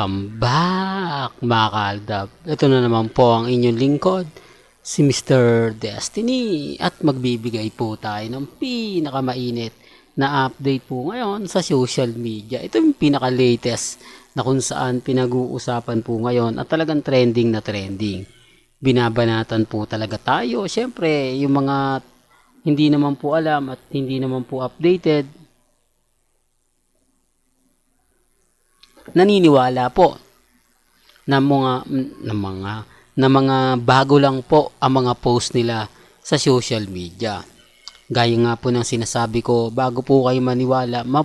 Welcome back mga kaaldab. Ito na naman po ang inyong lingkod, si Mr. Destiny. At magbibigay po tayo ng pinakamainit na update po ngayon sa social media. Ito yung pinaka-latest na kung saan pinag-uusapan po ngayon at talagang trending na trending. Binabanatan po talaga tayo. Siyempre, yung mga hindi naman po alam at hindi naman po updated, naniniwala po na mga na mga na mga bago lang po ang mga post nila sa social media. Gaya nga po ng sinasabi ko, bago po kayo maniwala, ma,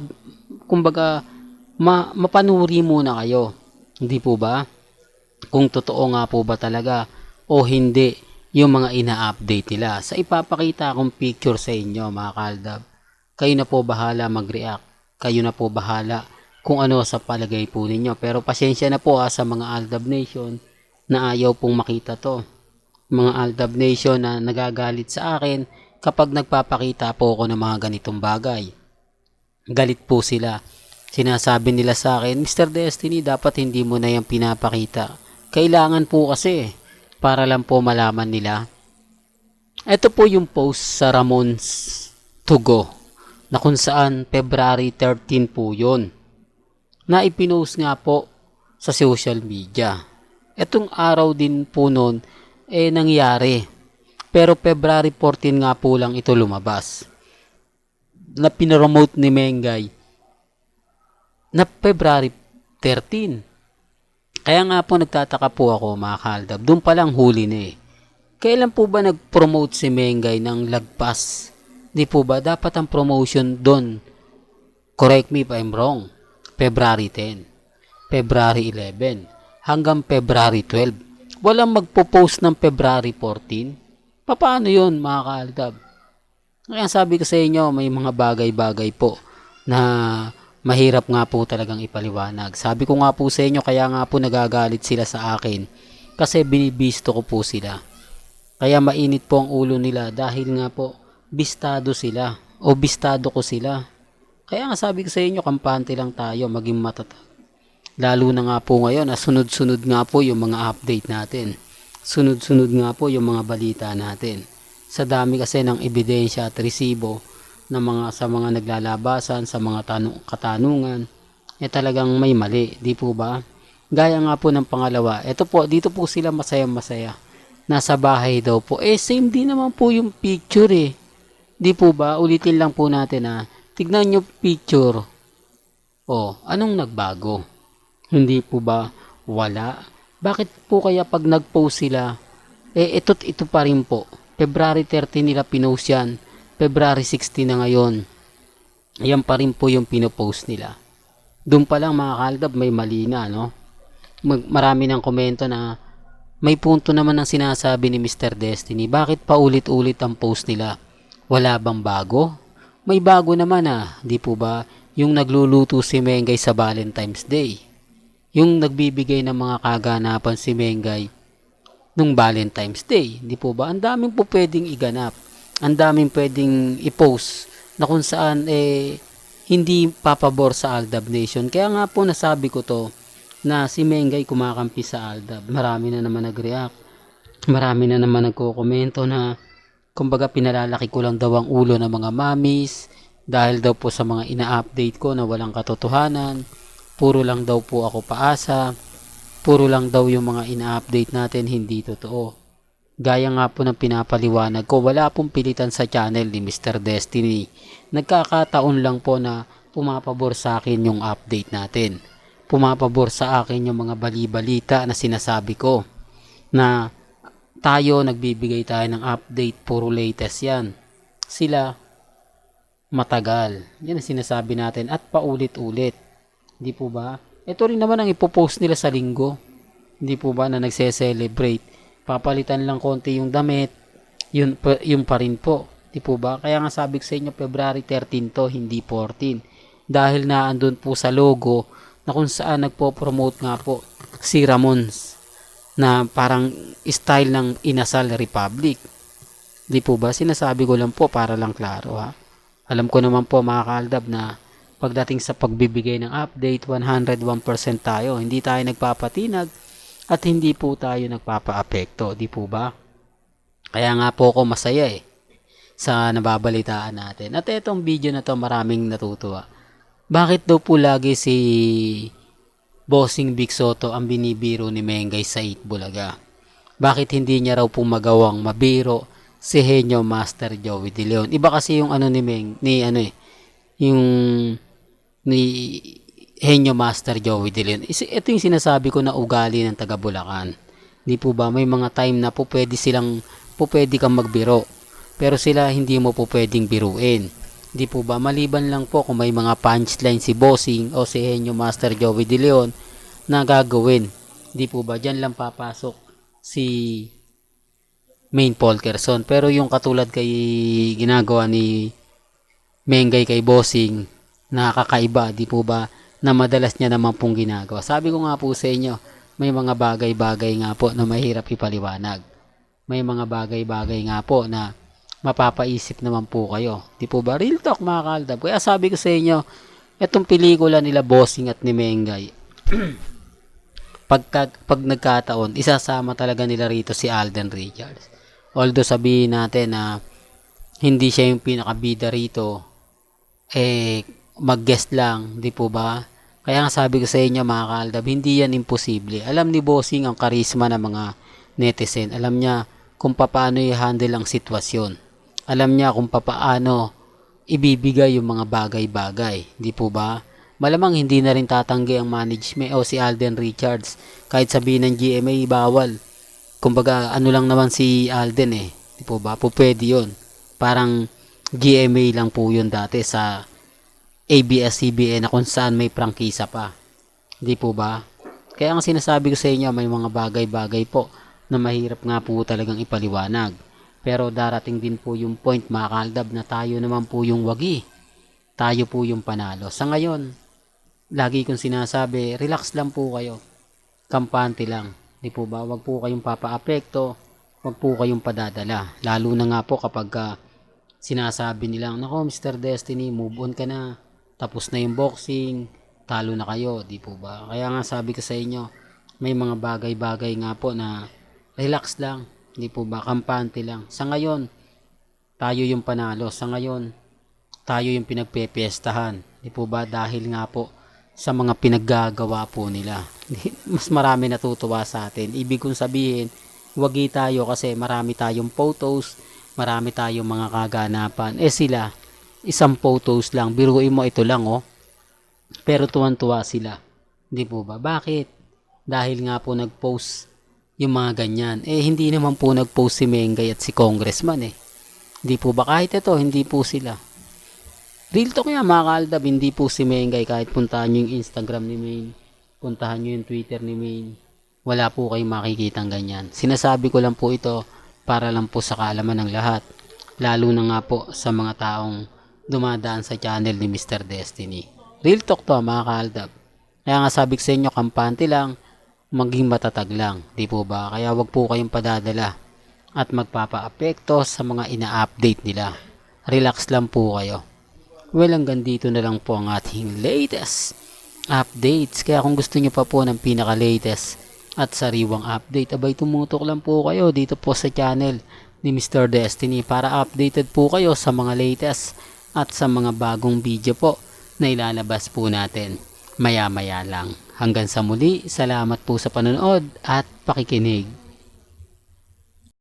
kumbaga ma, mapanuri muna kayo. Hindi po ba? Kung totoo nga po ba talaga o hindi yung mga ina-update nila. Sa ipapakita akong picture sa inyo mga kaldab, kayo na po bahala mag-react. Kayo na po bahala kung ano sa palagay po ninyo. Pero pasensya na po ha, sa mga Aldab Nation na ayaw pong makita to. Mga Aldab Nation na nagagalit sa akin kapag nagpapakita po ako ng mga ganitong bagay. Galit po sila. Sinasabi nila sa akin, Mr. Destiny, dapat hindi mo na yung pinapakita. Kailangan po kasi para lang po malaman nila. Ito po yung post sa Ramon's to go na kung saan February 13 po yun na ipinost nga po sa social media. Etong araw din po noon eh nangyari. Pero February 14 nga po lang ito lumabas. Na pinaromote ni Mengay na February 13. Kaya nga po nagtataka po ako mga kaldab. Doon pa lang huli na eh. Kailan po ba nag-promote si Mengay ng lagpas? Di po ba dapat ang promotion doon? Correct me if I'm wrong February 10, February 11, hanggang February 12. Walang magpo-post ng February 14. Paano yun mga kaaldab? Kaya sabi ko sa inyo, may mga bagay-bagay po na mahirap nga po talagang ipaliwanag. Sabi ko nga po sa inyo, kaya nga po nagagalit sila sa akin kasi binibisto ko po sila. Kaya mainit po ang ulo nila dahil nga po bistado sila o bistado ko sila. Kaya nga sabi ko sa inyo, kampante lang tayo, maging matatag. Lalo na nga po ngayon, na sunod-sunod nga po yung mga update natin. Sunod-sunod nga po yung mga balita natin. Sa dami kasi ng ebidensya at resibo na mga, sa mga naglalabasan, sa mga tanong, katanungan, eh talagang may mali, di po ba? Gaya nga po ng pangalawa, ito po, dito po sila masaya-masaya. Nasa bahay daw po. Eh, same din naman po yung picture eh. Di po ba? Ulitin lang po natin ah Tignan nyo picture. Oh, anong nagbago? Hindi po ba wala? Bakit po kaya pag nag-post sila, eh ito't ito pa rin po. February 30 nila pinost yan. February 16 na ngayon. Yan pa rin po yung pinopost nila. Doon pa lang mga kaldab may mali na, no? Marami ng komento na may punto naman ang sinasabi ni Mr. Destiny. Bakit pa ulit-ulit ang post nila? Wala bang bago? May bago naman ah, di po ba? Yung nagluluto si Mengay sa Valentine's Day. Yung nagbibigay ng mga kaganapan si Mengay nung Valentine's Day. Di po ba? Ang daming po pwedeng iganap. Ang daming pwedeng i-post na kung saan eh hindi papabor sa Aldab Nation. Kaya nga po nasabi ko to na si Mengay kumakampi sa Aldab. Marami na naman nag-react. Marami na naman nagko-komento na Kumbaga pinalalaki ko lang daw ang ulo ng mga mamis dahil daw po sa mga ina-update ko na walang katotohanan. Puro lang daw po ako paasa. Puro lang daw yung mga ina-update natin hindi totoo. Gaya nga po ng pinapaliwanag ko, wala pong pilitan sa channel ni Mr. Destiny. Nagkakataon lang po na pumapabor sa akin yung update natin. Pumapabor sa akin yung mga bali-balita na sinasabi ko na tayo nagbibigay tayo ng update puro latest yan. Sila matagal. Yan ang sinasabi natin at paulit-ulit. Hindi po ba? Ito rin naman ang ipopost nila sa linggo. Hindi po ba na nagse-celebrate? Papalitan lang konti yung damit yun, yun pa rin po. Di po ba? Kaya nga sabi ko sa inyo February 13 to hindi 14 dahil na andun po sa logo na kung saan nagpo-promote nga po si Ramons na parang style ng Inasal Republic. Di po ba? Sinasabi ko lang po para lang klaro ha. Alam ko naman po mga kaaldab na pagdating sa pagbibigay ng update, 101% tayo. Hindi tayo nagpapatinag at hindi po tayo nagpapaapekto, di po ba? Kaya nga po ako masaya eh sa nababalitaan natin. At etong video na to maraming natutuwa. Bakit daw po lagi si Bossing Big Soto ang binibiro ni Mengay sa Itbulaga? Bakit hindi niya raw po magawang mabiro si Henyo Master Joey De Leon? Iba kasi yung ano ni Meng, ni ano eh, yung ni Henyo Master Joey De Leon. Ito yung sinasabi ko na ugali ng taga Bulacan. Di po ba? May mga time na po pwede silang, po pwede kang magbiro. Pero sila hindi mo po pwedeng biruin. Di po ba? Maliban lang po kung may mga punchline si Bossing o si Henyo Master Joey De Leon na gagawin. Di po ba? Diyan lang papasok si Main Paul Kerson. Pero yung katulad kay ginagawa ni Mengay kay Bossing, nakakaiba, di po ba, na madalas niya naman pong ginagawa. Sabi ko nga po sa inyo, may mga bagay-bagay nga po na mahirap ipaliwanag. May mga bagay-bagay nga po na mapapaisip naman po kayo. Di po ba? Real talk mga kaldab. Kaya sabi ko sa inyo, itong pelikula nila Bossing at ni Mengay, pagka, pag nagkataon, isasama talaga nila rito si Alden Richards. Although sabihin natin na hindi siya yung pinakabida rito, eh, mag-guest lang, di po ba? Kaya nga sabi ko sa inyo mga kaaldab, hindi yan imposible. Alam ni Bossing ang karisma ng mga netizen. Alam niya kung paano i-handle ang sitwasyon. Alam niya kung paano ibibigay yung mga bagay-bagay. Di po ba? Malamang hindi na rin tatanggi ang management o si Alden Richards. Kahit sabihin ng GMA, bawal. Kumbaga, ano lang naman si Alden eh. Di po ba? Po pwede yun. Parang GMA lang po yun dati sa ABS-CBN na kung saan may prangkisa pa. Di po ba? Kaya ang sinasabi ko sa inyo, may mga bagay-bagay po na mahirap nga po talagang ipaliwanag. Pero darating din po yung point mga kaldab na tayo naman po yung wagi. Tayo po yung panalo. Sa ngayon, lagi kong sinasabi, relax lang po kayo. Kampante lang. Di po ba? Huwag po kayong papaapekto. Huwag po kayong padadala. Lalo na nga po kapag ah, sinasabi nilang, nako Mr. Destiny, move on ka na. Tapos na yung boxing. Talo na kayo. Di po ba? Kaya nga sabi ko sa inyo, may mga bagay-bagay nga po na relax lang. Di po ba? Kampante lang. Sa ngayon, tayo yung panalo. Sa ngayon, tayo yung pinagpepiestahan. Di po ba? Dahil nga po sa mga pinaggagawa po nila. Mas marami natutuwa sa atin. Ibig kong sabihin, wagi tayo kasi marami tayong photos, marami tayong mga kaganapan. Eh sila, isang photos lang. Biruin mo ito lang oh. Pero tuwan-tuwa sila. Di po ba? Bakit? Dahil nga po nag-post yung mga ganyan. Eh hindi naman po nag-post si Mengay at si Congressman eh. Di po ba? Kahit ito, hindi po sila. Real talk yan mga kaaldab, hindi po si Mengay kahit puntahan nyo yung Instagram ni Main, puntahan nyo yung Twitter ni Main, wala po kayong makikitang ganyan. Sinasabi ko lang po ito para lang po sa kaalaman ng lahat, lalo na nga po sa mga taong dumadaan sa channel ni Mr. Destiny. Real talk to mga kaaldab. Kaya nga sabi ko sa inyo, kampante lang, maging matatag lang, di po ba? Kaya wag po kayong padadala at magpapa-apekto sa mga ina-update nila. Relax lang po kayo. Well, hanggang dito na lang po ang ating latest updates. Kaya kung gusto nyo pa po ng pinaka-latest at sariwang update, abay tumutok lang po kayo dito po sa channel ni Mr. Destiny para updated po kayo sa mga latest at sa mga bagong video po na ilalabas po natin maya-maya lang. Hanggang sa muli, salamat po sa panonood at pakikinig.